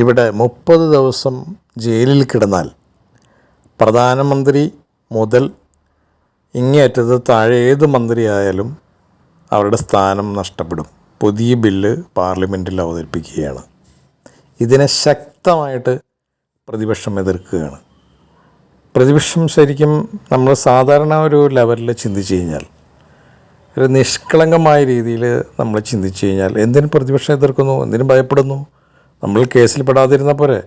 ഇവിടെ മുപ്പത് ദിവസം ജയിലിൽ കിടന്നാൽ പ്രധാനമന്ത്രി മുതൽ ഇങ്ങേറ്റത് താഴെ ഏത് മന്ത്രിയായാലും അവരുടെ സ്ഥാനം നഷ്ടപ്പെടും. പുതിയ ബില്ല് പാർലമെന്റിൽ അവതരിപ്പിക്കുകയാണ്. ഇതിനെ ശക്തമായിട്ട് പ്രതിപക്ഷം എതിർക്കുകയാണ്. പ്രതിപക്ഷം ശരിക്കും നമ്മൾ സാധാരണ ഒരു ലെവലിൽ ചിന്തിച്ചു കഴിഞ്ഞാൽ ഒരു നിഷ്കളങ്കമായ രീതിയിൽ നമ്മൾ ചിന്തിച്ചു കഴിഞ്ഞാൽ എന്തിനു പ്രതിപക്ഷം എതിർക്കുന്നു എന്തിനു ഭയപ്പെടുന്നു? നമ്മൾ കേസിൽ പെടാതിരുന്ന പോരെ.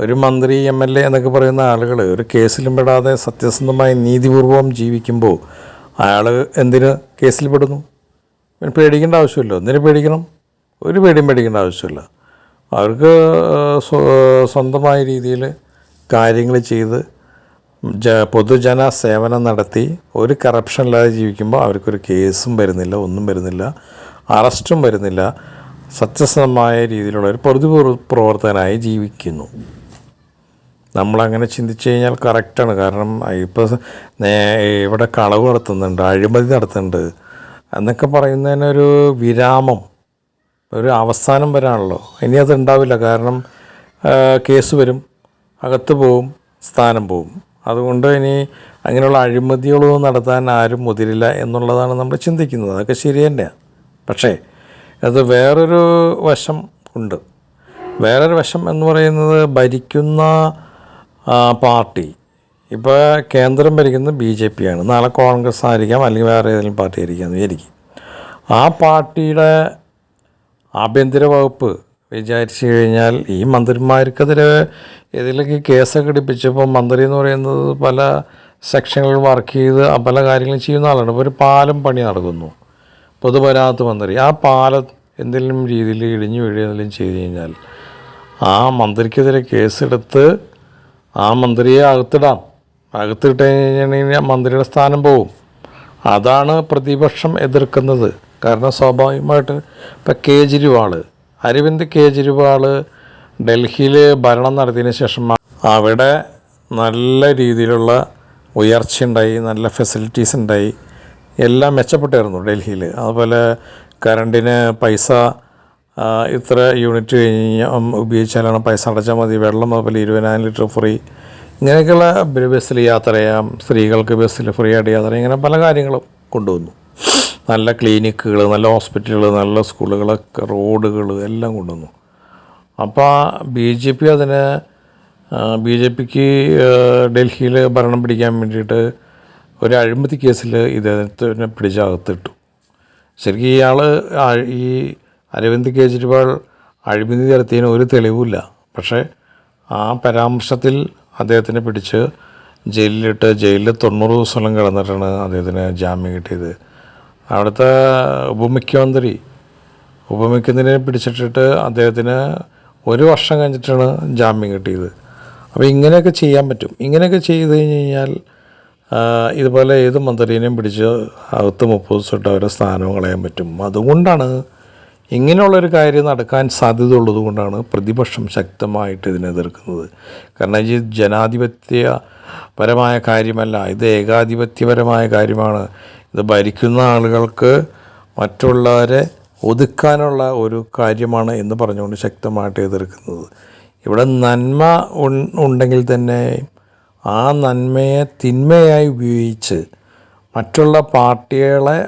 ഒരു മന്ത്രി എം എൽ എ എന്നൊക്കെ പറയുന്ന ആളുകൾ ഒരു കേസിലും പെടാതെ സത്യസന്ധമായി നീതിപൂർവം ജീവിക്കുമ്പോൾ അയാൾ എന്തിന് കേസിൽ പെടുന്നു? പേടിക്കേണ്ട ആവശ്യമില്ല. എന്തിനു പേടിക്കണം? ഒരു പേടിയും പേടിക്കേണ്ട ആവശ്യമില്ല. അവർക്ക് സ്വ- സ്വന്തമായ രീതിയിൽ കാര്യങ്ങൾ ചെയ്ത് ജ പൊതുജന സേവനം നടത്തി ഒരു കറപ്ഷൻ ഇല്ലാതെ ജീവിക്കുമ്പോൾ അവർക്കൊരു കേസും വരുന്നില്ല ഒന്നും വരുന്നില്ല അറസ്റ്റും വരുന്നില്ല. സത്യസന്ധമായ രീതിയിലുള്ള ഒരു പ്രതി പ്രവർത്തകനായി ജീവിക്കുന്നു. നമ്മളങ്ങനെ ചിന്തിച്ചു കഴിഞ്ഞാൽ കറക്റ്റാണ്. കാരണം ഇപ്പോൾ ഇവിടെ കളവ് നടത്തുന്നുണ്ട് അഴിമതി നടത്തുന്നുണ്ട് എന്നൊക്കെ പറയുന്നതിനൊരു വിരാമം ഒരു അവസാനം വരാണല്ലോ. ഇനി അത് ഉണ്ടാവില്ല. കാരണം കേസ് വരും അകത്ത് പോവും സ്ഥാനം പോവും. അതുകൊണ്ട് ഇനി അങ്ങനെയുള്ള അഴിമതികളൊന്നും നടത്താൻ ആരും മുതിരില്ല എന്നുള്ളതാണ് നമ്മൾ ചിന്തിക്കുന്നത്. അതൊക്കെ ശരി തന്നെയാണ് പക്ഷേ അത് വേറൊരു വശം ഉണ്ട്. വേറൊരു വശം എന്ന് പറയുന്നത് ഭരിക്കുന്ന പാർട്ടി. ഇപ്പോൾ കേന്ദ്രം ഭരിക്കുന്നത് ബി ജെ പി ആണ് നാളെ കോൺഗ്രസ് ആയിരിക്കാം അല്ലെങ്കിൽ വേറെ ഏതെങ്കിലും പാർട്ടി ആയിരിക്കാം വിചാരിക്കും. ആ പാർട്ടിയുടെ ആഭ്യന്തര വകുപ്പ് വിചാരിച്ചു കഴിഞ്ഞാൽ ഈ മന്ത്രിമാർക്കെതിരെ ഇതിലേക്ക് കേസൊക്കെ ഘടിപ്പിച്ചപ്പോൾ മന്ത്രി എന്ന് പറയുന്നത് പല സെക്ഷനുകളിൽ വർക്ക് ചെയ്ത് പല കാര്യങ്ങളും ചെയ്യുന്ന ആളാണ്. ഇപ്പോൾ ഒരു പാലം പണി നടക്കുന്നു. പൊതുമരാമത്ത് മന്ത്രി ആ പാലം എന്തെങ്കിലും രീതിയിൽ ഇടിഞ്ഞു വീഴുകയെന്തെങ്കിലും ചെയ്തു കഴിഞ്ഞാൽ ആ മന്ത്രിക്കെതിരെ കേസെടുത്ത് ആ മന്ത്രിയെ അകത്തിടാം. അകത്തിട്ട് കഴിഞ്ഞാൽ മന്ത്രിയുടെ സ്ഥാനം പോവും അതാണ് പ്രതിപക്ഷം എതിർക്കുന്നത്. കാരണം സ്വാഭാവികമായിട്ട് ഇപ്പം കേജ്രിവാൾ അരവിന്ദ് കേജ്രിവാൾ ഡൽഹിയിൽ ഭരണം നടത്തിയതിന് ശേഷം അവിടെ നല്ല രീതിയിലുള്ള ഉയർച്ചയുണ്ടായി നല്ല ഫെസിലിറ്റീസ് ഉണ്ടായി. എല്ലാം മെച്ചപ്പെട്ടായിരുന്നു ഡൽഹിയിൽ. അതുപോലെ കറണ്ടിന് പൈസ ഇത്ര യൂണിറ്റ് കഴിഞ്ഞ് ഉപയോഗിച്ചാലാണ് പൈസ അടച്ചാൽ മതി. വെള്ളം അതുപോലെ ഇരുപതിനായിരം ലിറ്റർ ഫ്രീ. ഇങ്ങനെയൊക്കെയുള്ള ബസ്സിൽ യാത്ര ചെയ്യാം. സ്ത്രീകൾക്ക് ബസ്സിൽ ഫ്രീ ആയിട്ട് യാത്ര ചെയ്യാം. ഇങ്ങനെ പല കാര്യങ്ങളും കൊണ്ടുവന്നു. നല്ല ക്ലിനിക്കുകൾ നല്ല ഹോസ്പിറ്റലുകൾ നല്ല സ്കൂളുകളൊക്കെ റോഡുകൾ എല്ലാം കൊണ്ടുവന്നു. അപ്പോൾ ബി ജെ പി അതിന് ബി ജെ പിക്ക് ഡൽഹിയിൽ ഭരണം പിടിക്കാൻ വേണ്ടിയിട്ട് ഒരു അഴിമതി കേസിൽ ഇദ്ദേഹത്തിനെ പിടിച്ചകത്തിട്ടു. ശരിക്കും ഇയാൾ ഈ അരവിന്ദ് കെജ്രിവാൾ അഴിമതി നടത്തിയതിന് ഒരു തെളിവില്ല പക്ഷേ ആ പരാമർശത്തിൽ അദ്ദേഹത്തിനെ പിടിച്ച് ജയിലിലിട്ട് ജയിലിൽ തൊണ്ണൂറ് ദിവസം കിടന്നിട്ടാണ് അദ്ദേഹത്തിന് ജാമ്യം കിട്ടിയത്. അവിടുത്തെ ഉപമുഖ്യമന്ത്രി ഉപമുഖ്യമന്ത്രിയെ പിടിച്ചിട്ടിട്ട് അദ്ദേഹത്തിന് ഒരു വർഷം കഴിഞ്ഞിട്ടാണ് ജാമ്യം കിട്ടിയത്. അപ്പോൾ ഇങ്ങനെയൊക്കെ ചെയ്യാൻ പറ്റും. ഇങ്ങനെയൊക്കെ ചെയ്ത് കഴിഞ്ഞ് കഴിഞ്ഞാൽ ഇതുപോലെ ഏത് മന്ത്രീനെയും പിടിച്ച് അകത്ത് മുപ്പത് ദിവസം ഇട്ട് അവരെ സ്ഥാനവും കളയാൻ പറ്റും. അതുകൊണ്ടാണ് ഇങ്ങനെയുള്ളൊരു കാര്യം നടക്കാൻ സാധ്യതയുള്ളത് കൊണ്ടാണ് പ്രതിപക്ഷം ശക്തമായിട്ട് ഇതിനെ എതിർക്കുന്നത്. കാരണം ഈ ജനാധിപത്യപരമായ കാര്യമല്ല ഇത് ഏകാധിപത്യപരമായ കാര്യമാണ്. ഇത് ഭരിക്കുന്ന ആളുകൾക്ക് മറ്റുള്ളവരെ ഒതുക്കാനുള്ള ഒരു കാര്യമാണ് എന്ന് പറഞ്ഞുകൊണ്ട് ശക്തമായിട്ട് എതിർക്കുന്നത്. ഇവിടെ നന്മ ഉണ്ടെങ്കിൽ തന്നെ ആ നന്മയെ തിന്മയായി ഉപയോഗിച്ച് മറ്റുള്ള പാർട്ടികളെ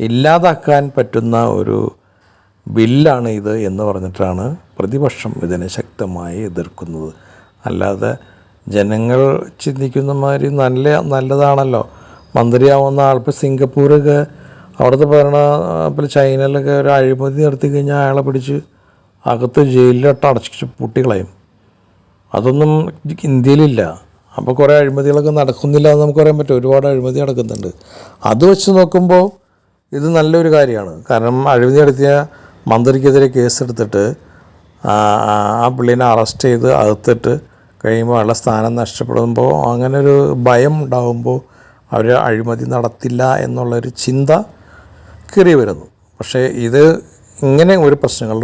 ഇല്ലാതാക്കാൻ പറ്റുന്ന ഒരു ബില്ലാണ് ഇത് എന്ന് പറഞ്ഞിട്ടാണ് പ്രതിപക്ഷം ഇതിനെ ശക്തമായി എതിർക്കുന്നത്. അല്ലാതെ ജനങ്ങൾ ചിന്തിക്കുന്ന മാതിരി നല്ല നല്ലതാണല്ലോ. മന്ത്രിയാവുന്ന ആൾക്ക് സിംഗപ്പൂരൊക്കെ അവിടുത്തെ ഭരണ ഇപ്പോൾ ചൈനയിലൊക്കെ ഒരു അഴിമതി നടത്തി കഴിഞ്ഞാൽ അയാളെ പിടിച്ച് അകത്ത് ജയിലിലോട്ട് അടച്ചു പൂട്ടിക്കളയും. അതൊന്നും ഇന്ത്യയിലില്ല. അപ്പോൾ കുറേ അഴിമതികളൊക്കെ നടക്കുന്നില്ല എന്ന് നമുക്ക് പറയാൻ പറ്റും. ഒരുപാട് അഴിമതി നടക്കുന്നുണ്ട്. അത് വെച്ച് നോക്കുമ്പോൾ ഇത് നല്ലൊരു കാര്യമാണ്. കാരണം അഴിമതി നടത്തിയ മന്ത്രിക്കെതിരെ കേസെടുത്തിട്ട് ആ പുള്ളീനെ അറസ്റ്റ് ചെയ്ത് അകത്തിട്ട് കഴിയുമ്പോൾ അയാളെ സ്ഥാനം നഷ്ടപ്പെടുമ്പോൾ അങ്ങനെ ഒരു ഭയം ഉണ്ടാകുമ്പോൾ അവർ അഴിമതി നടത്തില്ല എന്നുള്ളൊരു ചിന്ത കയറി വരുന്നു. പക്ഷേ ഇത് ഇങ്ങനെ ഒരു പ്രശ്നങ്ങൾ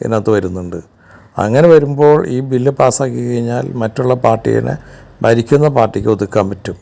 ഇതിനകത്ത് വരുന്നുണ്ട്. അങ്ങനെ വരുമ്പോൾ ഈ ബില്ല് പാസ്സാക്കി കഴിഞ്ഞാൽ മറ്റുള്ള പാർട്ടീനെ ഭരിക്കുന്ന പാർട്ടിക്ക് ഒതുക്കാൻ പറ്റും.